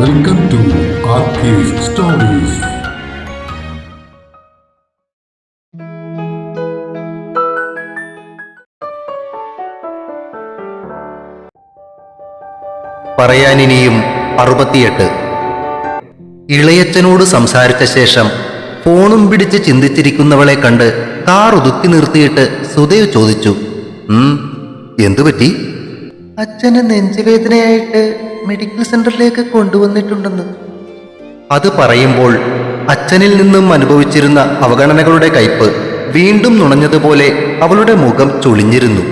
Welcome to stories പറയാനിനിയും അറുപത്തിയെട്ട്. ഇളയച്ചനോട് സംസാരിച്ച ശേഷം ഫോണും പിടിച്ച് ചിന്തിച്ചിരിക്കുന്നവളെ കണ്ട് കാർ ഒതുക്കി നിർത്തിയിട്ട് സുദേവ് ചോദിച്ചു എന്തുപറ്റി? എന്തു പറ്റി അച്ഛന് നെഞ്ചുവേദനയായിട്ട് മെഡിക്കൽ സെന്ററിലേക്ക് കൊണ്ടുവന്നിട്ടുണ്ടെന്ന്. അത് പറയുമ്പോൾ അച്ഛനിൽ നിന്നും അനുഭവിച്ചിരുന്ന അവഗണനകളുടെ കയ്പ് വീണ്ടും നുണഞ്ഞതുപോലെ അവളുടെ മുഖം ചുളിഞ്ഞിരുന്നു.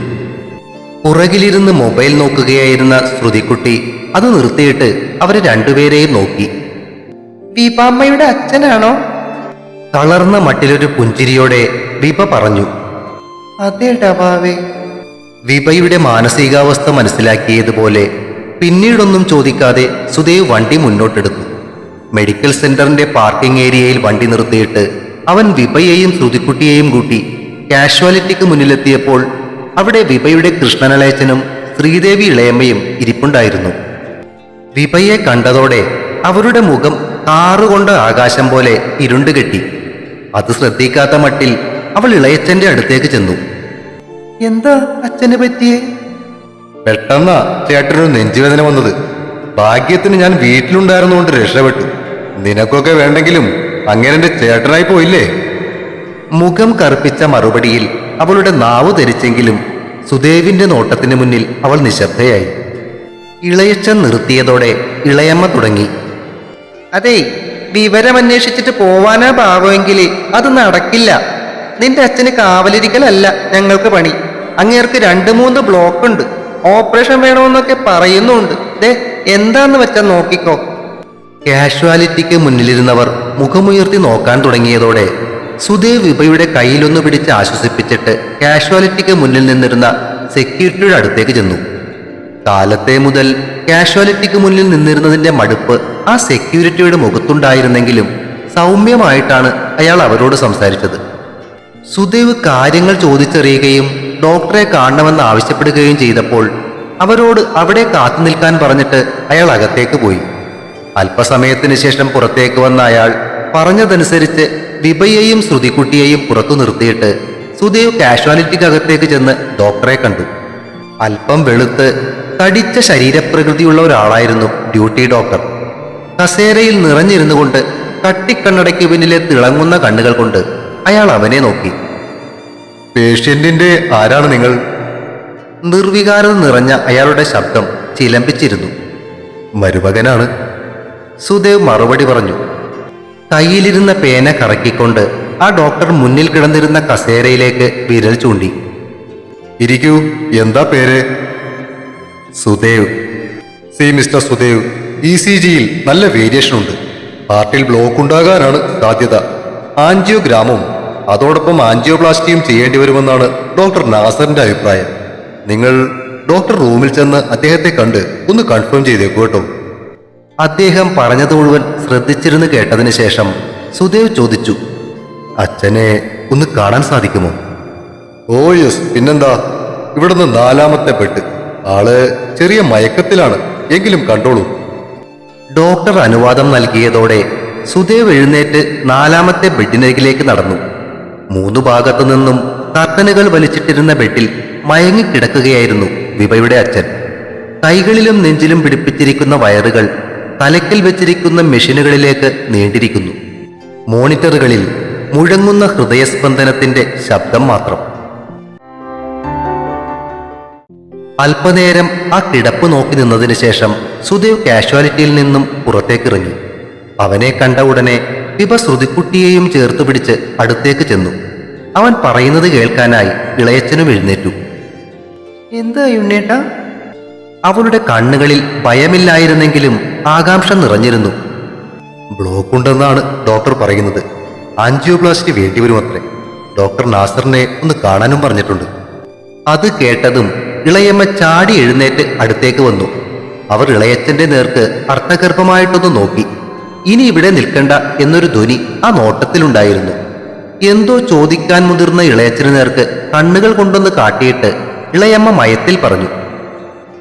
പുറകിലിരുന്ന് മൊബൈൽ നോക്കുകയായിരുന്ന ശ്രുതിക്കുട്ടി അത് നിർത്തിയിട്ട് അവരെ രണ്ടുപേരെയും നോക്കി. വിപാമ്മയുടെ അച്ഛനാണോ? തളർന്ന മട്ടിലൊരു പുഞ്ചിരിയോടെ വിപ പറഞ്ഞു. അതേ ഡബാവേ വിപയുടെ മാനസികാവസ്ഥ മനസ്സിലാക്കിയതുപോലെ പിന്നീടൊന്നും ചോദിക്കാതെ സുദേവ് വണ്ടി മുന്നോട്ടെടുത്തു. മെഡിക്കൽ സെന്ററിന്റെ പാർക്കിംഗ് ഏരിയയിൽ വണ്ടി നിർത്തിയിട്ട് അവൻ വിപയെയും ശ്രുതിക്കുട്ടിയെയും കൂട്ടി കാഷ്വാലിറ്റിക്ക് മുന്നിലെത്തിയപ്പോൾ അവിടെ വിപയുടെ കൃഷ്ണനളയച്ചനും ശ്രീദേവി ഇളയമ്മയും ഇരിപ്പുണ്ടായിരുന്നു. വിപയെ കണ്ടതോടെ അവരുടെ മുഖം കാറുകൊണ്ട് ആകാശം പോലെ ഇരുണ്ടുകെട്ടി അത് ശ്രദ്ധിക്കാത്ത മട്ടിൽ അവൾ ഇളയച്ചന്റെ അടുത്തേക്ക് ചെന്നു. എന്താ അച്ഛനെ പറ്റിയേ? പെട്ടെന്നാ ചേട്ടനൊരു നെഞ്ചുവേദന വന്നത്. ഭാഗ്യത്തിന് ഞാൻ വീട്ടിലുണ്ടായിരുന്നുകൊണ്ട് രക്ഷപ്പെട്ടു. നിനക്കൊക്കെ വേണ്ടെങ്കിലും അങ്ങനെ എന്റെ ചേട്ടനായി പോയില്ലേ? മുഖം കറുപ്പിച്ച മറുപടിയിൽ അവളുടെ നാവ് ധരിച്ചെങ്കിലും സുദേവിന്റെ നോട്ടത്തിന് മുന്നിൽ അവൾ നിശബ്ദയായി. ഇളയച്ചൻ നിർത്തിയതോടെ ഇളയമ്മ തുടങ്ങി. അതെ വിവരമന്വേഷിച്ചിട്ട് പോവാനാ ഭാവമെങ്കിൽ അത് നടക്കില്ല. നിന്റെ അച്ഛന് കാവലിരിക്കലല്ല ഞങ്ങൾക്ക് പണി. അങ്ങേർക്ക് രണ്ട് മൂന്ന് ബ്ലോക്ക് ഉണ്ട് ഓപ്പറേഷൻ വേണമെന്നൊക്കെ പറയുന്നുണ്ട്. ദേ എന്താന്ന് വെച്ചാൽ നോക്കിക്കോ. കാഷ്വാലിറ്റിക്ക് മുന്നിലിരുന്നവർ മുഖമുയർത്തി നോക്കാൻ തുടങ്ങിയതോടെ സുദേവ് വിഭയുടെ കയ്യിലൊന്ന് പിടിച്ച് ആശ്വസിപ്പിച്ചിട്ട് കാഷ്വാലിറ്റിക്ക് മുന്നിൽ നിന്നിരുന്ന സെക്യൂരിറ്റിയുടെ അടുത്തേക്ക് ചെന്നു. കാലത്തെ മുതൽ കാഷ്വാലിറ്റിക്ക് മുന്നിൽ നിന്നിരുന്നതിന്റെ മടുപ്പ് ആ സെക്യൂരിറ്റിയുടെ മുഖത്തുണ്ടായിരുന്നെങ്കിലും സൗമ്യമായിട്ടാണ് അയാൾ അവരോട് സംസാരിച്ചത്. സുദേവ് കാര്യങ്ങൾ ചോദിച്ചറിയുകയും ഡോക്ടറെ കാണണമെന്ന് ആവശ്യപ്പെടുകയും ചെയ്തപ്പോൾ അവരോട് അവിടെ കാത്തു നിൽക്കാൻ പറഞ്ഞിട്ട് അയാൾ അകത്തേക്ക് പോയി. അല്പസമയത്തിന് ശേഷം പുറത്തേക്ക് വന്ന അയാൾ പറഞ്ഞതനുസരിച്ച് വിഭയെയും ശ്രുതിക്കുട്ടിയെയും പുറത്തു നിർത്തിയിട്ട് സുദേവ് കാഷ്വാലിറ്റിക്കകത്തേക്ക് ചെന്ന് ഡോക്ടറെ കണ്ടു. അല്പം വെളുത്ത് തടിച്ച ശരീരപ്രകൃതിയുള്ള ഒരാളായിരുന്നു ഡ്യൂട്ടി ഡോക്ടർ. കസേരയിൽ നിറഞ്ഞിരുന്നു കൊണ്ട് കട്ടിക്കണ്ണടയ്ക്ക് പിന്നിലെ തിളങ്ങുന്ന കണ്ണുകൾ കൊണ്ട് അയാൾ അവനെ നോക്കി. പേഷ്യന്റിന്റെ ആരാണ് നിങ്ങൾ? നിർവികാരത നിറഞ്ഞ അയാളുടെ ശബ്ദം ചിലമ്പിച്ചിരുന്നു. മരുമകനാണ്? സുദേവ് മറുപടി പറഞ്ഞു. കയ്യിലിരുന്ന പേന കറക്കിക്കൊണ്ട് ആ ഡോക്ടർ മുന്നിൽ കിടന്നിരുന്ന കസേരയിലേക്ക് വിരൽ ചൂണ്ടി. ഇരിക്കൂ എന്താ പേര്? Sudev. See Mr Sudev E C ജിയിൽ നല്ല വേരിയേഷൻ ഉണ്ട് ഹാർട്ടിൽ ബ്ലോക്ക് ഉണ്ടാകാനാണ് സാധ്യത. ആൻജിയോഗ്രാമും അതോടൊപ്പം ആൻജിയോപ്ലാസ്റ്റിയും ചെയ്യേണ്ടി വരുമെന്നാണ് ഡോക്ടർ നാസറിന്റെ അഭിപ്രായം. നിങ്ങൾ ഡോക്ടർ റൂമിൽ ചെന്ന് അദ്ദേഹത്തെ കണ്ട് ഒന്ന് കൺഫേം ചെയ്തേക്കൂ കേട്ടോ. അദ്ദേഹം പറഞ്ഞത് മുഴുവൻ ശ്രദ്ധിച്ചിരുന്ന് കേട്ടതിന് ശേഷം സുദേവ് ചോദിച്ചു അച്ഛനെ ഒന്ന് കാണാൻ സാധിക്കുമോ? Oh yes. പിന്നെന്താ? ഇവിടുന്ന് നാലാമത്തെ പെട്ട് ആൾ ചെറിയ മയക്കത്തിലാണ്. എങ്കിലും കണ്ടോളൂ. ഡോക്ടർ അനുവാദം നൽകിയതോടെ സുദേവ് എഴുന്നേറ്റ് നാലാമത്തെ ബെഡിനരികിലേക്ക് നടന്നു. മൂന്നു ഭാഗത്തു നിന്നും കർട്ടനുകൾ വലിച്ചിട്ടിരുന്ന ബെഡിൽ മയങ്ങിക്കിടക്കുകയായിരുന്നു വിഭയുടെ അച്ഛൻ. കൈകളിലും നെഞ്ചിലും പിടിപ്പിച്ചിരിക്കുന്ന വയറുകൾ തലയ്ക്കൽ വെച്ചിരിക്കുന്ന മെഷീനുകളിലേക്ക് നീണ്ടിരിക്കുന്നു. മോണിറ്ററുകളിൽ മുഴങ്ങുന്ന ഹൃദയസ്പന്ദനത്തിന്റെ ശബ്ദം മാത്രം. അല്പനേരം ആ കിടപ്പ് നോക്കി നിന്നതിന് ശേഷം സുദേവ് കാഷ്വാലിറ്റിയിൽ നിന്നും പുറത്തേക്കിറങ്ങി. അവനെ കണ്ട ഉടനെ വിഭ ശ്രുതിക്കുട്ടിയെയും ചേർത്തുപിടിച്ച് അടുത്തേക്ക് ചെന്നു. അവൻ പറയുന്നത് കേൾക്കാനായി ഇളയച്ചനും എഴുന്നേറ്റു. എന്താ ഉണ്ണേട്ട അവളുടെ കണ്ണുകളിൽ ഭയമില്ലായിരുന്നെങ്കിലും ആകാംക്ഷ നിറഞ്ഞിരുന്നു. ബ്ലോക്ക് ഉണ്ടെന്നാണ് ഡോക്ടർ പറയുന്നത്. ആൻജിയോപ്ലാസ്റ്റി വേണ്ടിവരുമത്രേ ഡോക്ടർ നാസറിനെ ഒന്ന് കാണാനും പറഞ്ഞിട്ടുണ്ട്. അത് കേട്ടതും ഇളയമ്മ ചാടി എഴുന്നേറ്റ് അടുത്തേക്ക് വന്നു. അവർ ഇളയച്ചന്റെ നേർക്ക് അർത്ഥഗർഭമായിട്ടൊന്ന് നോക്കി. ഇനി ഇവിടെ നിൽക്കണ്ട എന്നൊരു ധ്വനി ആ നോട്ടത്തിലുണ്ടായിരുന്നു. എന്തോ ചോദിക്കാൻ മുതിർന്ന ഇളയച്ചന് നേർക്ക് കണ്ണുകൾ കൊണ്ടൊന്ന് കാട്ടിയിട്ട് ഇളയമ്മ മയത്തിൽ പറഞ്ഞു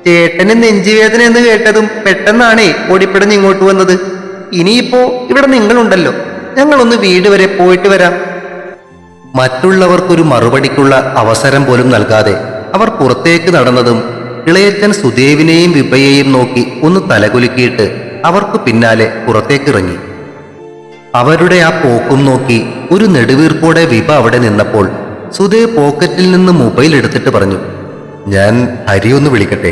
ചേട്ടന് നെഞ്ചുവേദന എന്ന് കേട്ടതും പെട്ടെന്നാണേ ഓടിപ്പിടഞ്ഞ് ഇങ്ങോട്ട് വന്നത്. ഇനിയിപ്പോ ഇവിടെ നിങ്ങളുണ്ടല്ലോ. ഞങ്ങളൊന്ന് വീട് വരെ പോയിട്ട് വരാം. മറ്റുള്ളവർക്കൊരു മറുപടിക്കുള്ള അവസരം പോലും നൽകാതെ അവർ പുറത്തേക്ക് നടന്നതും ഇളയച്ചൻ സുദേവിനെയും വിഭയെയും നോക്കി ഒന്ന് തലകുലുക്കിയിട്ട് അവർക്ക് പിന്നാലെ പുറത്തേക്കിറങ്ങി. അവരുടെ ആ പോക്കും നോക്കി ഒരു നെടുവീർപ്പോടെ വിഭ അവിടെ നിന്നപ്പോൾ സുധേ പോക്കറ്റിൽ നിന്ന് മൊബൈൽ എടുത്തിട്ട് പറഞ്ഞു ഞാൻ ഹരി ഒന്ന് വിളിക്കട്ടെ.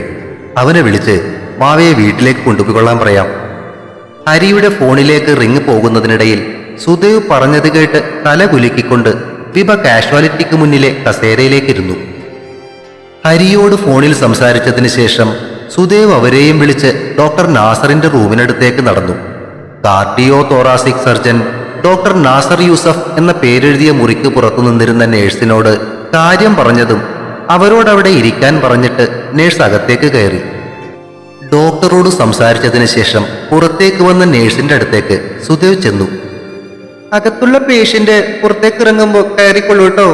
അവനെ വിളിച്ച് മാവയെ വീട്ടിലേക്ക് കൊണ്ടുപോയിക്കൊള്ളാൻ പറയാം. ഹരിയുടെ ഫോണിലേക്ക് റിങ് പോകുന്നതിനിടയിൽ സുദേവ് പറഞ്ഞത് കേട്ട് തല കുലുക്കിക്കൊണ്ട് വിഭ കാഷ്വാലിറ്റിക്ക് മുന്നിലെ കസേരയിലേക്കിരുന്നു ഹരിയോട് ഫോണിൽ സംസാരിച്ചതിന് ശേഷം സുദേവ് അവരെയും വിളിച്ച് ഡോക്ടർ നാസറിന്റെ റൂമിനടുത്തേക്ക് നടന്നു. Cardio thoracic surgeon doctor Nasar Yusuf എന്ന പേരെഴുതിയ മുറിക്ക് പുറത്തു നിന്നിരുന്ന നേഴ്സിനോട് കാര്യം പറഞ്ഞതും അവരോടവിടെ ഇരിക്കാൻ പറഞ്ഞിട്ട് നേഴ്സ് അകത്തേക്ക് കയറി. ഡോക്ടറോട് സംസാരിച്ചതിന് ശേഷം പുറത്തേക്ക് വന്ന നേഴ്സിന്റെ അടുത്തേക്ക് സുദേവ് ചെന്നു. അകത്തുള്ള പേഷ്യന്റ് പുറത്തേക്ക് ഇറങ്ങുമ്പോൾ കയറിക്കൊള്ളൂ കേട്ടോ.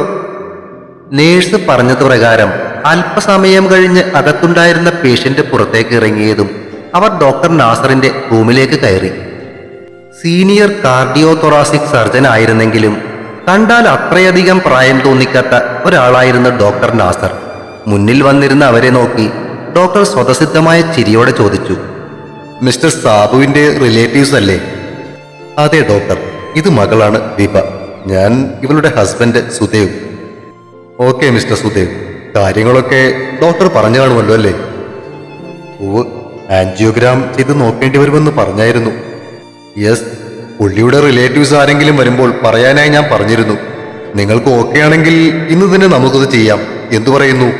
നേഴ്സ് പറഞ്ഞത് പ്രകാരം അല്പസമയം കഴിഞ്ഞ് അകത്തുണ്ടായിരുന്ന പേഷ്യന്റ് പുറത്തേക്ക് ഇറങ്ങിയതും അവർ ഡോക്ടർ നാസറിന്റെ റൂമിലേക്ക് കയറി. സീനിയർ കാർഡിയോ തൊറാസിക് സർജൻ ആയിരുന്നെങ്കിലും കണ്ടാൽ അത്രയധികം പ്രായം തോന്നിക്കാത്ത ഒരാളായിരുന്നു ഡോക്ടർ നാസർ. മുന്നിൽ വന്നിരുന്ന അവരെ നോക്കി ഡോക്ടർ സ്വതസിദ്ധമായ ചിരിയോടെ ചോദിച്ചു മിസ്റ്റർ സാബുവിന്റെ റിലേറ്റീവ്സ് അല്ലേ? അതെ ഡോക്ടർ. ഇത് മകളാണ് ദീപ. ഞാൻ ഇവളുടെ husband Sudev. Okay Mr Sudev. കാര്യങ്ങളൊക്കെ ഡോക്ടർ പറഞ്ഞു കാണുമല്ലോ അല്ലേ? ഓ ആൻജിയോഗ്രാം ചെയ്ത് നോക്കേണ്ടി വരുമെന്ന് പറഞ്ഞായിരുന്നു. യെസ് പുള്ളിയുടെ റിലേറ്റീവ്സ് ആരെങ്കിലും വരുമ്പോൾ പറയാനായി ഞാൻ പറഞ്ഞിരുന്നു. നിങ്ങൾക്ക് ഓക്കെ ആണെങ്കിൽ ഇന്ന് തന്നെ നമുക്കത് ചെയ്യാം. എന്തു പറയുന്നു?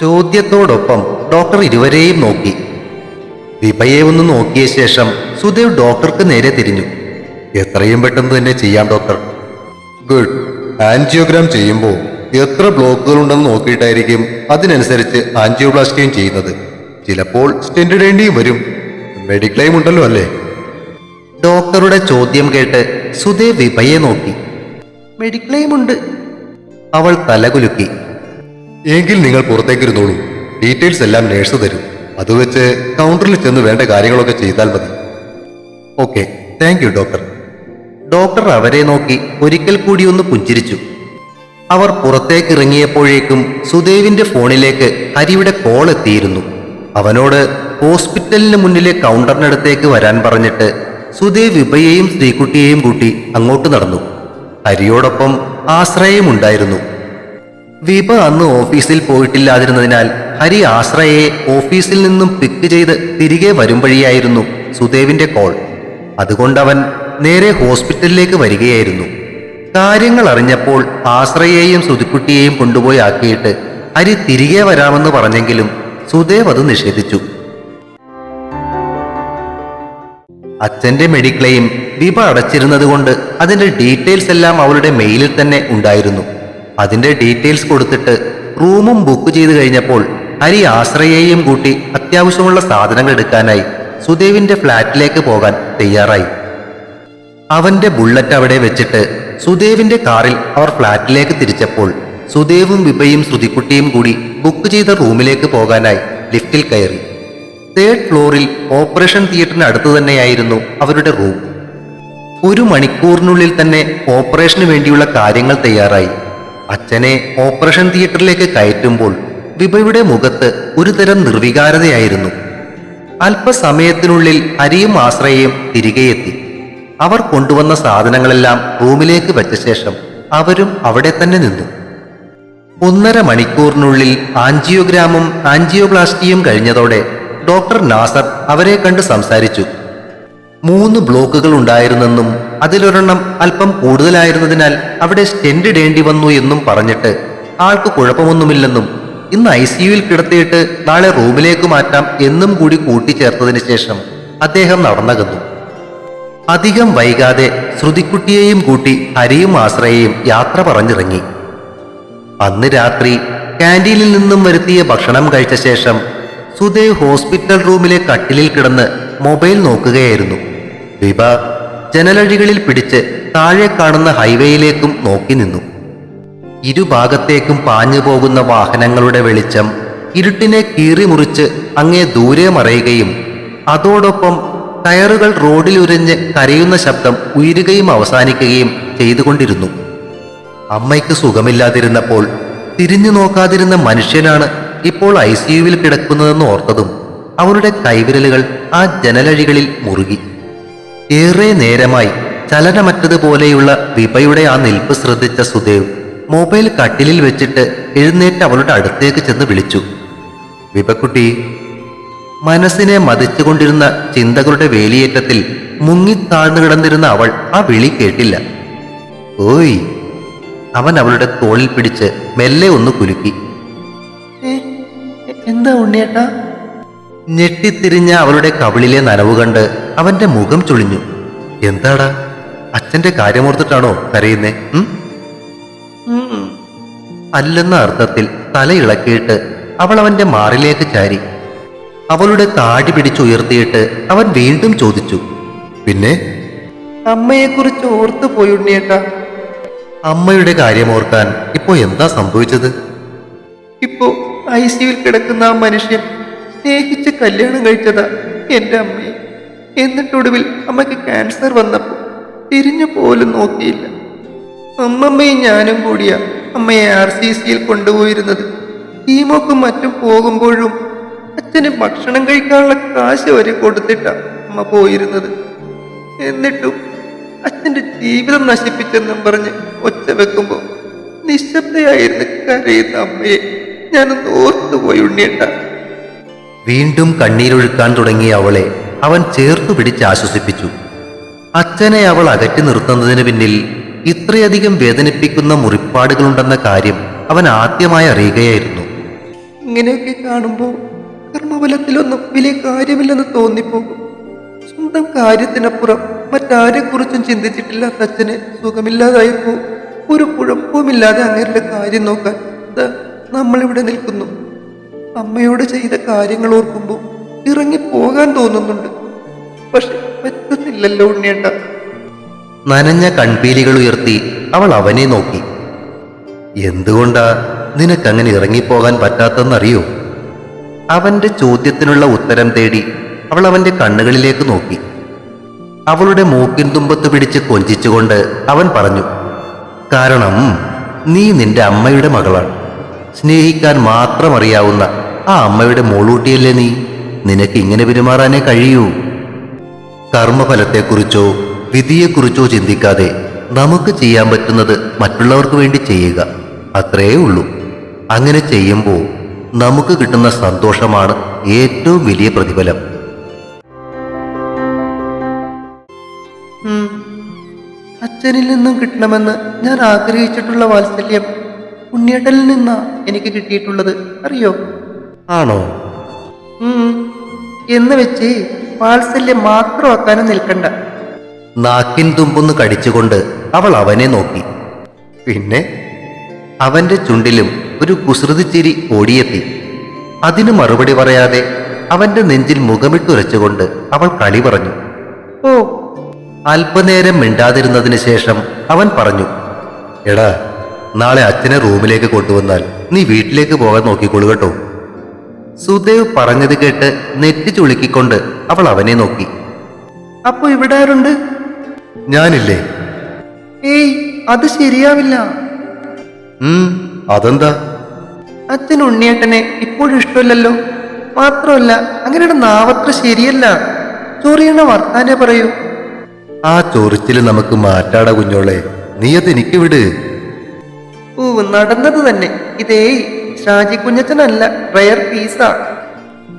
ചോദ്യത്തോടൊപ്പം ഡോക്ടർ ഇരുവരെയും നോക്കി. ദീപയെ ഒന്ന് നോക്കിയ ശേഷം സുദേവ് ഡോക്ടർക്ക് നേരെ തിരിഞ്ഞു. എത്രയും പെട്ടെന്ന് തന്നെ ചെയ്യാം ഡോക്ടർ ഗുഡ് ആൻജിയോഗ്രാം ചെയ്യുമ്പോൾ എത്ര ബ്ലോക്കുകൾ ഉണ്ടെന്ന് നോക്കിയിട്ടായിരിക്കും അതിനനുസരിച്ച് ആൻജിയോപ്ലാസ്റ്റിയും ചെയ്യുന്നത്. ചിലപ്പോൾ സ്റ്റെന്റ് ഇടേണ്ടിയും വരും. മെഡിക്ലെയിം ഉണ്ടല്ലോ അല്ലേ? ഡോക്ടറുടെ ചോദ്യം കേട്ട് സുധേ വിഭയെ നോക്കി. മെഡിക്ലെയിം ഉണ്ട് അവൾ തലകുലുക്കി. എങ്കിൽ നിങ്ങൾ പുറത്തേക്കിരുന്നോളൂ. ഡീറ്റെയിൽസ് എല്ലാം നേഴ്സ് തരും. അത് വെച്ച് കൗണ്ടറിൽ ചെന്ന് വേണ്ട കാര്യങ്ങളൊക്കെ ചെയ്താൽ മതി. Okay thank you doctor. Doctor അവരെ നോക്കി ഒരിക്കൽ കൂടി ഒന്ന് പുഞ്ചിരിച്ചു. അവർ പുറത്തേക്ക് ഇറങ്ങിയപ്പോഴേക്കും സുദേവിന്റെ ഫോണിലേക്ക് ഹരിയുടെ കോൾ എത്തിയിരുന്നു. അവനോട് ഹോസ്പിറ്റലിന് മുന്നിലെ കൗണ്ടറിനടുത്തേക്ക് വരാൻ പറഞ്ഞിട്ട് സുദേവ് വിഭയെയും ശ്രീകുട്ടിയെയും കൂട്ടി അങ്ങോട്ട് നടന്നു. ഹരിയോടൊപ്പം ആശ്രയമുണ്ടായിരുന്നു. വിഭ അന്ന് ഓഫീസിൽ പോയിട്ടില്ലാതിരുന്നതിനാൽ ഹരി ആശ്രയയെ ഓഫീസിൽ നിന്നും പിക്ക് ചെയ്ത് തിരികെ വരും വഴിയായിരുന്നു സുദേവിന്റെ കോൾ അതുകൊണ്ടവൻ നേരെ ഹോസ്പിറ്റലിലേക്ക് വരികയായിരുന്നു. കാര്യങ്ങൾ അറിഞ്ഞപ്പോൾ ആശ്രയെയും സുതിക്കുട്ടിയെയും കൊണ്ടുപോയി ആക്കിയിട്ട് ഹരി തിരികെ വരാമെന്ന് പറഞ്ഞെങ്കിലും സുദേവ് അത് നിഷേധിച്ചു. അച്ഛന്റെ മെഡിക്ലെയിം ദീപ അടച്ചിരുന്നത് കൊണ്ട് അതിന്റെ ഡീറ്റെയിൽസ് എല്ലാം അവളുടെ മെയിലിൽ തന്നെ ഉണ്ടായിരുന്നു. അതിന്റെ ഡീറ്റെയിൽസ് കൊടുത്തിട്ട് റൂമും ബുക്ക് ചെയ്ത് കഴിഞ്ഞപ്പോൾ ഹരി ആശ്രയെയും കൂട്ടി അത്യാവശ്യമുള്ള സാധനങ്ങൾ എടുക്കാനായി സുദേവിന്റെ ഫ്ലാറ്റിലേക്ക് പോകാൻ തയ്യാറായി. അവന്റെ ബുള്ളറ്റ് അവിടെ വെച്ചിട്ട് സുദേവിന്റെ കാറിൽ അവർ ഫ്ലാറ്റിലേക്ക് തിരിച്ചപ്പോൾ സുദേവും വിഭയും ശ്രുതിക്കുട്ടിയും കൂടി ബുക്ക് ചെയ്ത റൂമിലേക്ക് പോകാനായി ലിഫ്റ്റിൽ കയറി. തേർഡ് ഫ്ലോറിൽ ഓപ്പറേഷൻ തിയേറ്ററിന് അടുത്ത് തന്നെയായിരുന്നു അവരുടെ റൂം ഒരു മണിക്കൂറിനുള്ളിൽ തന്നെ ഓപ്പറേഷന് വേണ്ടിയുള്ള കാര്യങ്ങൾ തയ്യാറായി. അച്ഛനെ ഓപ്പറേഷൻ തിയേറ്ററിലേക്ക് കയറ്റുമ്പോൾ വിഭയുടെ മുഖത്ത് ഒരുതരം നിർവികാരതയായിരുന്നു. അല്പസമയത്തിനുള്ളിൽ അരിയും ആശ്രയയും തിരികെ എത്തി. അവർ കൊണ്ടുവന്ന സാധനങ്ങളെല്ലാം റൂമിലേക്ക് വെച്ച ശേഷം അവരും അവിടെ തന്നെ നിന്നു. ഒന്നര മണിക്കൂറിനുള്ളിൽ ആൻജിയോഗ്രാമും ആൻജിയോപ്ലാസ്റ്റിയും കഴിഞ്ഞതോടെ ഡോക്ടർ നാസർ അവരെ കണ്ട് സംസാരിച്ചു. മൂന്ന് ബ്ലോക്കുകൾ ഉണ്ടായിരുന്നെന്നും അതിലൊരെണ്ണം അല്പം കൂടുതലായിരുന്നതിനാൽ അവിടെ സ്റ്റെൻഡ് ഇടേണ്ടി വന്നു എന്നും പറഞ്ഞിട്ട് ആൾക്ക് കുഴപ്പമൊന്നുമില്ലെന്നും ഇന്ന് ഐ സിയുയിൽ കിടത്തിയിട്ട് നാളെ റൂമിലേക്ക് മാറ്റാം എന്നും കൂടി കൂട്ടിച്ചേർത്തതിന് ശേഷം അദ്ദേഹം നടന്നകന്നു. അധികം വൈകാതെ ശ്രുതിക്കുട്ടിയെയും കൂട്ടി ഹരിയും ആശ്രയയും യാത്ര പറഞ്ഞിറങ്ങി. അന്ന് രാത്രി കാന്റീനിൽ നിന്നും വരുത്തിയ ഭക്ഷണം കഴിച്ച ശേഷം സുദേവ് ഹോസ്പിറ്റൽ റൂമിലെ കട്ടിലിൽ കിടന്ന് മൊബൈൽ നോക്കുകയായിരുന്നു. വിഭ ജനലഴികളിൽ പിടിച്ച് താഴെ കാണുന്ന ഹൈവേയിലേക്കും നോക്കി നിന്നു. ഇരുഭാഗത്തേക്കും പാഞ്ഞു പോകുന്ന വാഹനങ്ങളുടെ വെളിച്ചം ഇരുട്ടിനെ കീറി മുറിച്ച് അങ്ങേ ദൂരെ മറയുകയും അതോടൊപ്പം ടയറുകൾ റോഡിലുരഞ്ഞ് കരയുന്ന ശബ്ദം ഉയരുകയും അവസാനിക്കുകയും ചെയ്തുകൊണ്ടിരുന്നു. അമ്മയ്ക്ക് സുഖമില്ലാതിരുന്നപ്പോൾ തിരിഞ്ഞു നോക്കാതിരുന്ന മനുഷ്യനാണ് ഇപ്പോൾ ഐ സിയുവിൽ കിടക്കുന്നതെന്ന് ഓർത്തതും അവരുടെ കൈവിരലുകൾ ആ ജനലഴികളിൽ മുറുകി. ഏറെ നേരമായി ചലനമറ്റതുപോലെയുള്ള വിപയുടെ ആ നിൽപ്പ് ശ്രദ്ധിച്ച സുദേവ് മൊബൈൽ കട്ടിലിൽ വെച്ചിട്ട് എഴുന്നേറ്റ് അവളുടെ അടുത്തേക്ക് ചെന്ന് വിളിച്ചു. വിപക്കുട്ടി മനസ്സിനെ മതിച്ചുകൊണ്ടിരുന്ന ചിന്തകളുടെ വേലിയേറ്റത്തിൽ മുങ്ങി മുങ്ങിത്താഴ്ന്നു കിടന്നിരുന്ന അവൾ ആ വിളി കേട്ടില്ല. ഓയ് അവൻ അവളുടെ തോളിൽ പിടിച്ച് മെല്ലെ ഒന്ന് കുലുക്കി. എന്താ ഉണ്ണിയേട്ടാ? ഞെട്ടിത്തിരിഞ്ഞ അവളുടെ കവിളിലെ നനവ് കണ്ട് അവന്റെ മുഖം ചുളിഞ്ഞു. എന്താടാ? അച്ഛന്റെ കാര്യമോർത്തിട്ടാണോ കരയുന്നേ. അല്ലെന്ന അർത്ഥത്തിൽ തലയിളക്കിയിട്ട് അവൾ അവന്റെ മാറിലേക്ക് ചാരി. അവളുടെ താടി പിടിച്ചുയർത്തിയിട്ട് അവൻ വീണ്ടും ചോദിച്ചു. പിന്നെ? അമ്മയെക്കുറിച്ച് ഓർത്തു പോയി ഉണ്ണിയേട്ടാ. അമ്മയുടെ കാര്യം ഓർക്കാൻ ഇപ്പോ എന്താ സംഭവിച്ചത്? ഇപ്പോ ഐ സിയിൽ കിടക്കുന്ന ആ മനുഷ്യൻ സ്നേഹിച്ച് കല്യാണം കഴിച്ചതാ എന്റെ അമ്മയെ. എന്നിട്ടൊടുവിൽ അമ്മയ്ക്ക് ക്യാൻസർ വന്നപ്പോൾ തിരിഞ്ഞു പോലും നോക്കിയില്ല. അമ്മമ്മയും ഞാനും കൂടിയാ അമ്മയെ ആർ സി സിയിൽ കൊണ്ടുപോയിരുന്നത്. കീമോക്കും മറ്റും പോകുമ്പോഴും അച്ഛന് ഭക്ഷണം കഴിക്കാനുള്ള കാശ് വരെ കൊടുത്തിട്ടാ അമ്മ പോയിരുന്നത്. എന്നിട്ടും അച്ഛന്റെ ജീവിതം നശിപ്പിച്ചെന്നും പറഞ്ഞ് ഒച്ച വെക്കുമ്പോൾ നിശബ്ദയായിരുന്നു കരയുന്ന അമ്മയെ. ഞാനൊന്ന് ഓർത്തുപോയി ഉണ്ണിയേട്ട വീണ്ടും കണ്ണീരൊഴുക്കാൻ തുടങ്ങിയ അവളെ അവൻ ചേർത്തു പിടിച്ച് ആശ്വസിപ്പിച്ചു. അച്ഛനെ അവൾ അകറ്റി നിർത്തുന്നതിന് പിന്നിൽ ഇത്രയധികം വേദനിപ്പിക്കുന്ന മുറിപ്പാടുകളുണ്ടെന്ന കാര്യം അവൻ ആദ്യമായി അറിയുകയായിരുന്നു. ഇങ്ങനെയൊക്കെ കാണുമ്പോൾ കർമ്മബലത്തിലൊന്നും വലിയ കാര്യമില്ലെന്ന് തോന്നിപ്പോകും. സ്വന്തം കാര്യത്തിനപ്പുറം മറ്റാരെക്കുറിച്ചും ചിന്തിച്ചിട്ടില്ലാത്ത അച്ഛന് സുഖമില്ലാതായപ്പോ ഒരു കുഴപ്പവുമില്ലാതെ അങ്ങേരുടെ കാര്യം നോക്കാൻ നമ്മളിവിടെ നിൽക്കുന്നു. അമ്മയോട് ചെയ്ത കാര്യങ്ങൾ ഓർക്കുമ്പോൾ ഇറങ്ങി പോകാൻ തോന്നുന്നുണ്ട്. പക്ഷെ പറ്റുന്നില്ലല്ലോ ഉണ്ണിയേണ്ട നനഞ്ഞ കൺപീലികൾ ഉയർത്തി അവൾ അവനെ നോക്കി. എന്തുകൊണ്ടാ നിനക്കങ്ങനെ ഇറങ്ങിപ്പോകാൻ പറ്റാത്തെന്നറിയോ അവന്റെ ചോദ്യത്തിനുള്ള ഉത്തരം തേടി അവൾ അവന്റെ കണ്ണുകളിലേക്ക് നോക്കി. അവളുടെ മൂക്കിൻ തുമ്പത്ത് പിടിച്ച് കൊഞ്ചിച്ചുകൊണ്ട് അവൻ പറഞ്ഞു കാരണം നീ നിന്റെ അമ്മയുടെ മകളാണ്. സ്നേഹിക്കാൻ മാത്രം അറിയാവുന്ന ആ അമ്മയുടെ മോളൂട്ടിയല്ലേ നീ? നിനക്ക് ഇങ്ങനെ പെരുമാറാനേ കഴിയൂ. കർമ്മഫലത്തെക്കുറിച്ചോ വിധിയെക്കുറിച്ചോ ചിന്തിക്കാതെ നമുക്ക് ചെയ്യാൻ പറ്റുന്നത് മറ്റുള്ളവർക്ക് വേണ്ടി ചെയ്യുക. അത്രേ ഉള്ളൂ. അങ്ങനെ ചെയ്യുമ്പോൾ നമുക്ക് കിട്ടുന്ന സന്തോഷമാണ് ഏറ്റവും വലിയ പ്രതിഫലം. അച്ഛനിൽ നിന്നും കിട്ടണമെന്ന് ഞാൻ ആഗ്രഹിച്ചിട്ടുള്ള വാത്സല്യം ഉണ്ണിയേട്ടനിൽ നിന്നാ എനിക്ക് കിട്ടിയിട്ടുള്ളത് അറിയോ? ആണോ? എന്ന് വെച്ച് വാത്സല്യം മാത്രമാക്കാനും നിൽക്കണ്ട. നാക്കിൻ തുമ്പൊന്ന് കടിച്ചുകൊണ്ട് അവൾ അവനെ നോക്കി. പിന്നെ അവന്റെ ചുണ്ടിലും ഒരു കുസൃതിച്ചിരി ഓടിയെത്തി. അതിന് മറുപടി പറയാതെ അവന്റെ നെഞ്ചിൽ മുഖമിട്ടുരച്ചുകൊണ്ട് അവൾ കളി പറഞ്ഞു. ഓ. അല്പനേരം മിണ്ടാതിരുന്നതിന് ശേഷം അവൻ പറഞ്ഞു എടാ നാളെ അച്ഛനെ റൂമിലേക്ക് കൊണ്ടുവന്നാൽ നീ വീട്ടിലേക്ക് പോകാൻ നോക്കിക്കൊള്ളു കേട്ടോ. സുദേവ് പറഞ്ഞത് കേട്ട് നെറ്റി ചുളുക്കിക്കൊണ്ട് അവൾ അവനെ നോക്കി. അപ്പൊ ഇവിടെ ആരുണ്ട്? ഞാനില്ലേ. ഏയ് അത് ശരിയാവില്ല. അതെന്താ? അച്ഛൻ ഉണ്ണിയേട്ടനെ ഇപ്പോഴും ഇഷ്ടമല്ലല്ലോ. മാത്രമല്ല അങ്ങനെയുടെ നാവത്ര ശരിയല്ല. ചൊറിയണ വർത്താനെ പറയൂ. ആ ചൊറിച്ചിൽ നമുക്ക് മാറ്റാട കുഞ്ഞോളെ. നീ അത് എനിക്ക് വിട്. ഓ നടന്നത് തന്നെ. ഇതേ ഷാജി കുഞ്ഞച്ചനല്ല റയർ പീസാ.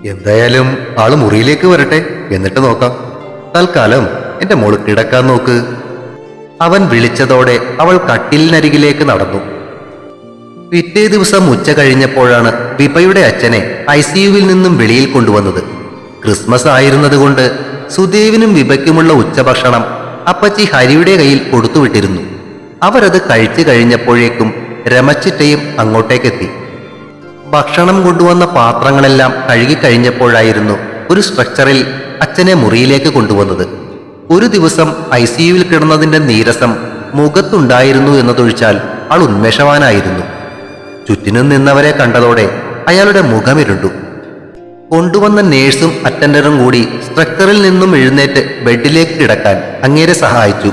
എന്തായാലും ആൾ മുറിയിലേക്ക് വരട്ടെ. എന്നിട്ട് നോക്കാം. തൽക്കാലം എന്റെ മോൾ കിടക്കാൻ നോക്ക്. അവൻ വിളിച്ചതോടെ അവൾ കട്ടിലിനരികിലേക്ക് നടന്നു. പിറ്റേ ദിവസം ഉച്ച കഴിഞ്ഞപ്പോഴാണ് വിപയുടെ അച്ഛനെ ഐ സിയുവിൽ നിന്നും വെളിയിൽ കൊണ്ടുവന്നത്. ക്രിസ്മസ് ആയിരുന്നതുകൊണ്ട് സുദേവിനും വിപയ്ക്കുമുള്ള ഉച്ചഭക്ഷണം അപ്പച്ചി ഹരിയുടെ കയ്യിൽ കൊടുത്തുവിട്ടിരുന്നു. അവരത് കഴിച്ചു കഴിഞ്ഞപ്പോഴേക്കും രമച്ചിറ്റയും അങ്ങോട്ടേക്കെത്തി. ഭക്ഷണം കൊണ്ടുവന്ന പാത്രങ്ങളെല്ലാം കഴുകിക്കഴിഞ്ഞപ്പോഴായിരുന്നു ഒരു സ്ട്രക്ചറിൽ അച്ഛനെ മുറിയിലേക്ക് കൊണ്ടുവന്നത്. ഒരു ദിവസം ഐ സിയുവിൽ കിടന്നതിന്റെ നീരസം മുഖത്തുണ്ടായിരുന്നു എന്നതൊഴിച്ചാൽ ആൾ ഉന്മേഷവാനായിരുന്നു. ചുറ്റിനും നിന്നവരെ കണ്ടതോടെ അയാളുടെ മുഖമിരുണ്ടു. കൊണ്ടുവന്ന നേഴ്സും അറ്റൻഡറും കൂടി സ്ട്രക്ചറിൽ നിന്നും എഴുന്നേറ്റ് ബെഡിലേക്ക് കിടക്കാൻ അങ്ങേരെ സഹായിച്ചു.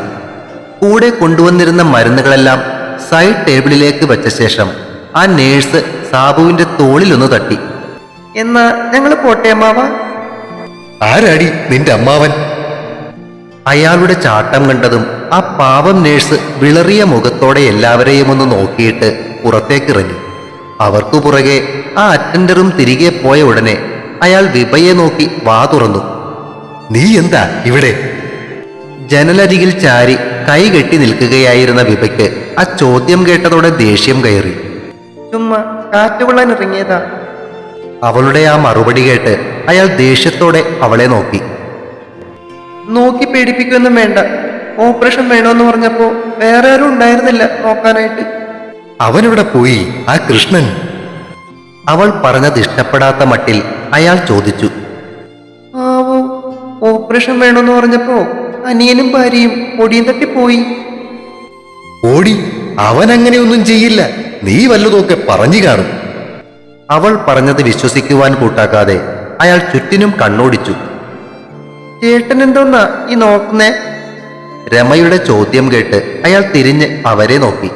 കൂടെ കൊണ്ടുവന്നിരുന്ന മരുന്നുകളെല്ലാം സൈഡ് ടേബിളിലേക്ക് വെച്ച ശേഷം ആ നേഴ്സ് സാബുവിന്റെ തോളിലൊന്ന് തട്ടി. എന്നാ ഞങ്ങൾ പോട്ടെ അമ്മാവ? ആരാടി നിന്റെ അമ്മാവൻ? അയാളുടെ ചാട്ടം കണ്ടതും ആ പാവം നേഴ്സ് വിളറിയ മുഖത്തോടെ എല്ലാവരെയും ഒന്ന് നോക്കിയിട്ട് പുറത്തേക്കിറങ്ങി. അവർക്കു പുറകെ ആ അറ്റൻഡറും തിരികെ പോയ ഉടനെ അയാൾ വിഭയെ നോക്കി വാ തുറന്നു. നീ എന്താ ഇവിടെ? ജനലരികിൽ ചാരി കൈ കെട്ടി നിൽക്കുകയായിരുന്ന വിപയ്ക്ക് ആ ചോദ്യം കേട്ടതോടെ ദേഷ്യം കയറി. ചുമ്മാ കാറ്റുകൊള്ളാൻ ഇറങ്ങിയതാ. അവളുടെ ആ മറുപടി കേട്ട് അയാൾ ദേഷ്യത്തോടെ അവളെ നോക്കി. നോക്കി പേടിപ്പിക്കൊന്നും വേണ്ട. ഓപ്പറേഷൻ വേണമെന്ന് പറഞ്ഞപ്പോ വേറെ ആരും ഉണ്ടായിരുന്നില്ല നോക്കാനായിട്ട്. അവനിവിടെ പോയി ആ കൃഷ്ണൻ. അവൾ പറഞ്ഞത് ഇഷ്ടപ്പെടാത്ത മട്ടിൽ അയാൾ ചോദിച്ചു. ആവോ ഓപ്പറേഷൻ വേണമെന്ന് പറഞ്ഞപ്പോ അനിയനും ഭാര്യയും ഒടിയും തട്ടിപ്പോയി. ഓടി അവൻ അങ്ങനെയൊന്നും ചെയ്യില്ല. നീ വല്ലതൊക്കെ പറഞ്ഞു കാണും. അവൾ പറഞ്ഞത് വിശ്വസിക്കുവാൻ കൂട്ടാക്കാതെ അയാൾ ചുറ്റിനും കണ്ണോടിച്ചു. ചേട്ടൻ എന്തോന്നാ ഈ നോക്കുന്നേ? രമയുടെ ചോദ്യം കേട്ട് അയാൾ തിരിഞ്ഞ് അവരെ നോക്കി.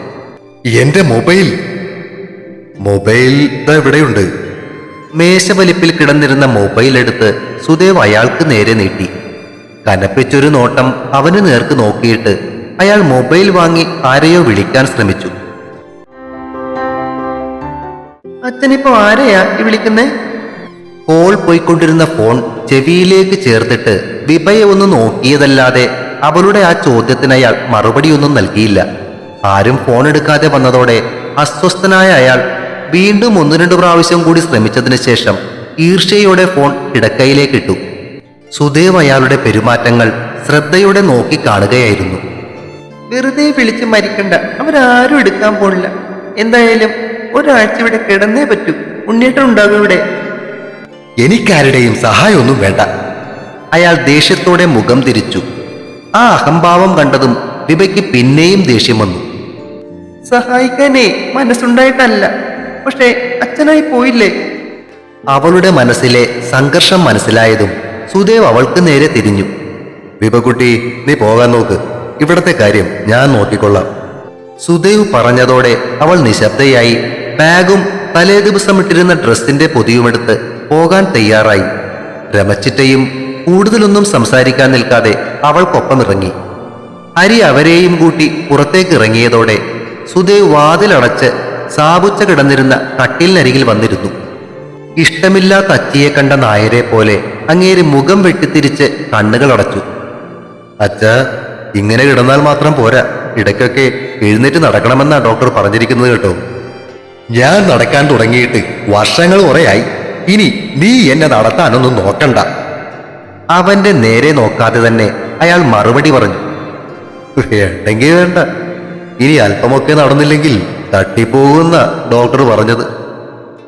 എന്റെ മൊബൈൽ. മൊബൈൽ എവിടെയുണ്ട് ഇവിടെയുണ്ട്. മേശവലിപ്പിൽ കിടന്നിരുന്ന മൊബൈൽ എടുത്ത് സുദേവ് അയാൾക്ക് നേരെ നീട്ടി. കനപ്പിച്ചൊരു നോട്ടം അവന് നേർക്ക് നോക്കിയിട്ട് അയാൾ മൊബൈൽ വാങ്ങി ആരെയോ വിളിക്കാൻ ശ്രമിച്ചു. അച്ഛനിപ്പോ ആരെയാ ഈ വിളിക്കുന്നേ? കോൾ പോയിക്കൊണ്ടിരുന്ന ഫോൺ ചെവിയിലേക്ക് ചേർത്തിട്ട് വിഭയെ ഒന്ന് നോക്കിയതല്ലാതെ അവളുടെ ആ ചോദ്യത്തിന് അയാൾ മറുപടിയൊന്നും നൽകിയില്ല. ആരും ഫോൺ എടുക്കാതെ വന്നതോടെ അസ്വസ്ഥനായ അയാൾ വീണ്ടും ഒന്ന് രണ്ട് പ്രാവശ്യം കൂടി ശ്രമിച്ചതിന് ശേഷം ഈർഷ്യയോടെ ഫോൺ കിടക്കയിലേക്കിട്ടു സുദേവ് അയാളുടെ പെരുമാറ്റങ്ങൾ ശ്രദ്ധയോടെ നോക്കിക്കാണുകയായിരുന്നു വെറുതെ വിളിച്ച് മരിക്കണ്ട. അവരാരും എടുക്കാൻ പോണില്ല. എന്തായാലും ഒരാഴ്ച ഇവിടെ കിടന്നേ പറ്റൂ. ഉണ്ണിയേട്ടൻ ഉണ്ടാകും ഇവിടെ. എനിക്കാരുടെയും സഹായമൊന്നും വേണ്ട. അയാൾ ദേഷ്യത്തോടെ മുഖം തിരിച്ചു. ആ അഹംഭാവം കണ്ടതും വിഭയ്ക്ക് പിന്നെയും ദേഷ്യം വന്നു. സഹായിക്കാനേ മനസ്സുണ്ടായിട്ടല്ല. പക്ഷേ അച്ഛനായി പോയില്ലേ? അവളുടെ മനസ്സിലെ സംഘർഷം മനസ്സിലായതും സുദേവ് അവൾക്ക് നേരെ തിരിഞ്ഞു. വിപകുട്ടി നീ പോകാൻ നോക്ക്. ഇവിടത്തെ കാര്യം ഞാൻ നോക്കിക്കൊള്ളാം. സുദേവ് പറഞ്ഞതോടെ അവൾ നിശബ്ദയായി ബാഗും തലേ ദിവസം ഇട്ടിരുന്ന ഡ്രസ്സിന്റെ പൊതിയുമെടുത്ത് പോകാൻ തയ്യാറായി. രമച്ചിട്ടയും കൂടുതലൊന്നും സംസാരിക്കാൻ നിൽക്കാതെ അവൾക്കൊപ്പം ഇറങ്ങി. ഹരി അവരെയും കൂട്ടി പുറത്തേക്ക് ഇറങ്ങിയതോടെ സുദേവ് വാതിലടച്ച് സാബുച്ച കിടന്നിരുന്ന കട്ടിലിനരികിൽ വന്നിരുന്നു. ഇഷ്ടമില്ലാത്ത അച്ചിയെ കണ്ട നായരെ പോലെ അങ്ങേര് മുഖം വെട്ടിത്തിരിച്ച് കണ്ണുകൾ അടച്ചു. അച്ഛ ഇങ്ങനെ കിടന്നാൽ മാത്രം പോരാ. ഇടയ്ക്കൊക്കെ എഴുന്നേറ്റ് നടക്കണമെന്നാ ഡോക്ടർ പറഞ്ഞിരിക്കുന്നത് കേട്ടോ. ഞാൻ നടക്കാൻ തുടങ്ങിയിട്ട് വർഷങ്ങൾ കുറയായി. ഇനി നീ എന്നെ നടത്താനൊന്നും നോക്കണ്ട. അവന്റെ നേരെ നോക്കാതെ തന്നെ അയാൾ മറുപടി പറഞ്ഞു. വേണ്ടെങ്കിൽ വേണ്ട. ഇനി അല്പമൊക്കെ നടന്നില്ലെങ്കിൽ തട്ടിപ്പോകുന്ന ഡോക്ടർ പറഞ്ഞത്.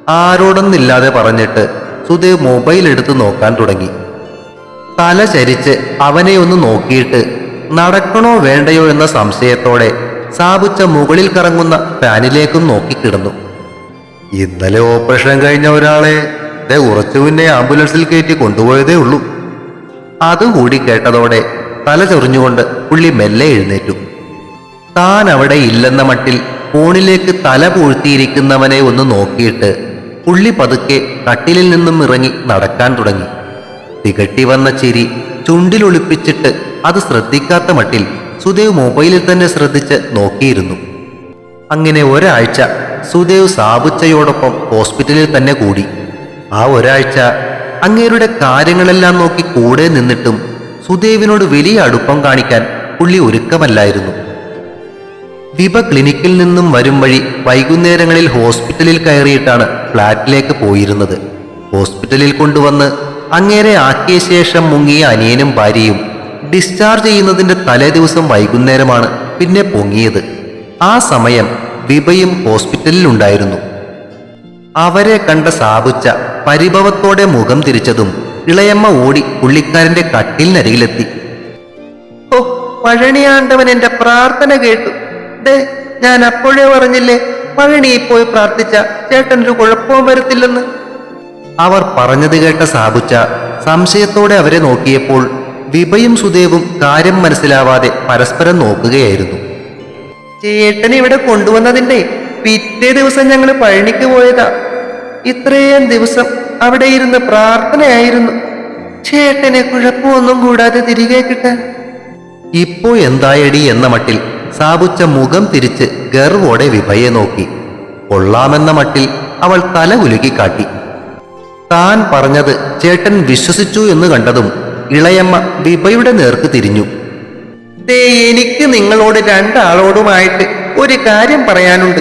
ആരോടൊന്നില്ലാതെ പറഞ്ഞിട്ട് സുദേവ് മൊബൈൽ എടുത്ത് നോക്കാൻ തുടങ്ങി. തല ചരിച്ച് അവനെ ഒന്ന് നോക്കിയിട്ട് നടക്കണോ വേണ്ടയോ എന്ന സംശയത്തോടെ സാബുച്ച മുകളിൽ കറങ്ങുന്ന ഫാനിലേക്കും നോക്കിക്കിടന്നു ഇന്നലെ ഓപ്പറേഷൻ കഴിഞ്ഞ ഒരാളെ ദേ ഉറച്ചു മുന്നേ ആംബുലൻസിൽ കയറ്റി കൊണ്ടുപോയതേ ഉള്ളൂ. അതുകൂടി കേട്ടതോടെ തല ചൊറിഞ്ഞുകൊണ്ട് പുള്ളി മെല്ലെ എഴുന്നേറ്റു. താൻ അവിടെ ഇല്ലെന്ന മട്ടിൽ ഫോണിലേക്ക് തല പൂഴ്ത്തിയിരിക്കുന്നവനെ ഒന്ന് നോക്കിയിട്ട് പുള്ളി പതുക്കെ കട്ടിലിൽ നിന്നും ഇറങ്ങി നടക്കാൻ തുടങ്ങി. തികട്ടി വന്ന ചിരി ചുണ്ടിലൊളിപ്പിച്ചിട്ട് അത് ശ്രദ്ധിക്കാത്ത മട്ടിൽ സുദേവ് മൊബൈലിൽ തന്നെ ശ്രദ്ധിച്ച് നോക്കിയിരുന്നു. അങ്ങനെ ഒരാഴ്ച സുദേവ് സാബുച്ചയോടൊപ്പം ഹോസ്പിറ്റലിൽ തന്നെ കൂടി. ആ ഒരാഴ്ച അങ്ങേരുടെ കാര്യങ്ങളെല്ലാം നോക്കി കൂടെ നിന്നിട്ടും സുദേവിനോട് വലിയ അടുപ്പം കാണിക്കാൻ പുള്ളി ഒരുക്കമല്ലായിരുന്നു. വിഭ ക്ലിനിക്കിൽ നിന്നും വരും വഴി വൈകുന്നേരങ്ങളിൽ ഹോസ്പിറ്റലിൽ കയറിയിട്ടാണ് ഫ്ലാറ്റിലേക്ക് പോയിരുന്നത്. ഹോസ്പിറ്റലിൽ കൊണ്ടുവന്ന് അങ്ങേരെ ആക്കിയ ശേഷം മുങ്ങിയ അനിയനും ഭാര്യയും ഡിസ്ചാർജ് ചെയ്യുന്നതിന്റെ തലേ ദിവസം വൈകുന്നേരമാണ് പിന്നെ പൊങ്ങിയത്. ആ സമയം വിഭയും ഹോസ്പിറ്റലിൽ ഉണ്ടായിരുന്നു. അവരെ കണ്ട സാബുച്ച പരിഭവത്തോടെ മുഖം തിരിച്ചതും ഇളയമ്മ ഓടി പുള്ളിക്കാരന്റെ കട്ടിലിനരികിലെത്തി. ഓ പഴണിയാണ്ടവൻ എന്റെ പ്രാർത്ഥന കേട്ടു. ദേ ഞാൻ അപ്പോഴേ പറഞ്ഞില്ലേ പഴനിയിൽ പോയി പ്രാർത്ഥിച്ച ചേട്ടനൊരു കുഴപ്പം കുഴപ്പവും വരത്തില്ലെന്ന്? അവർ പറഞ്ഞത് കേട്ട സാബുച്ച സംശയത്തോടെ അവരെ നോക്കിയപ്പോൾ വിഭയും സുദേവും കാര്യം മനസ്സിലാവാതെ പരസ്പരം നോക്കുകയായിരുന്നു. ചേട്ടൻ ഇവിടെ കൊണ്ടുവന്നതിന്റെ പിറ്റേ ദിവസം ഞങ്ങൾ പഴനിക്ക് പോയതാ. ഇത്രയും ദിവസം അവിടെ ഇരുന്ന് പ്രാർത്ഥനയായിരുന്നു. ചേട്ടനെ കുഴപ്പമൊന്നും കൂടാതെ തിരികെ കിട്ടാൻ. ഇപ്പോ എന്തായടി എന്ന മട്ടിൽ സാബുച്ച മുഖം തിരിച്ച് ഗർവോടെ വിഭയെ നോക്കി. കൊള്ളാമെന്ന മട്ടിൽ അവൾ തല കുലുക്കി കാട്ടി താൻ പറഞ്ഞത് ചേട്ടൻ വിശ്വസിച്ചു എന്ന് കണ്ടതും ഇളയമ്മ വിഭയുടെ നേർക്ക് തിരിഞ്ഞു. ദേ എനിക്ക് നിങ്ങളോട് രണ്ടാളോടുമായിട്ട് ഒരു കാര്യം പറയാനുണ്ട്.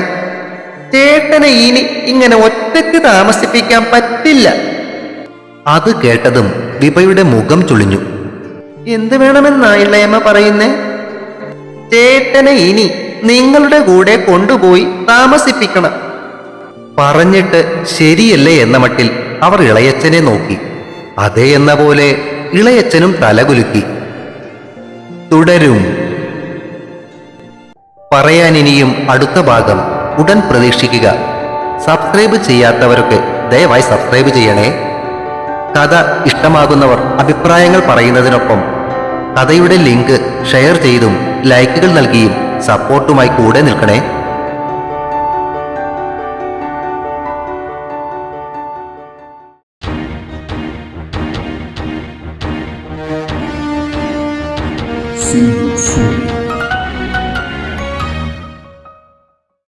ചേട്ടനെ ഇനി ഇങ്ങനെ ഒറ്റയ്ക്ക് താമസിപ്പിക്കാൻ പറ്റില്ല. അത് കേട്ടതും വിഭയുടെ മുഖം ചുളിഞ്ഞു. എന്ത് വേണമെന്നാ ഇളയമ്മ പറയുന്നേ? ചേട്ടനെ ഇനി നിങ്ങളുടെ കൂടെ കൊണ്ടുപോയി താമസിപ്പിക്കണം. പറഞ്ഞിട്ട് ശരിയല്ലേ എന്ന മട്ടിൽ അവർ ഇളയച്ചനെ നോക്കി. അതേ എന്ന പോലെ ഇളയച്ചനും തലകുലുക്കി. തുടരും. പറയാൻ ഇനിയും അടുത്ത ഭാഗം ഉടൻ പ്രതീക്ഷിക്കുക. സബ്സ്ക്രൈബ് ചെയ്യാത്തവരൊക്കെ ദയവായി സബ്സ്ക്രൈബ് ചെയ്യണേ. കഥ ഇഷ്ടമാകുന്നവർ അഭിപ്രായങ്ങൾ പറയുന്നതിനൊപ്പം കഥയുടെ ലിങ്ക് ഷെയർ ചെയ്തും ലൈക്കുകൾ നൽകിയും സപ്പോർട്ടുമായി കൂടെ നിൽക്കണേ.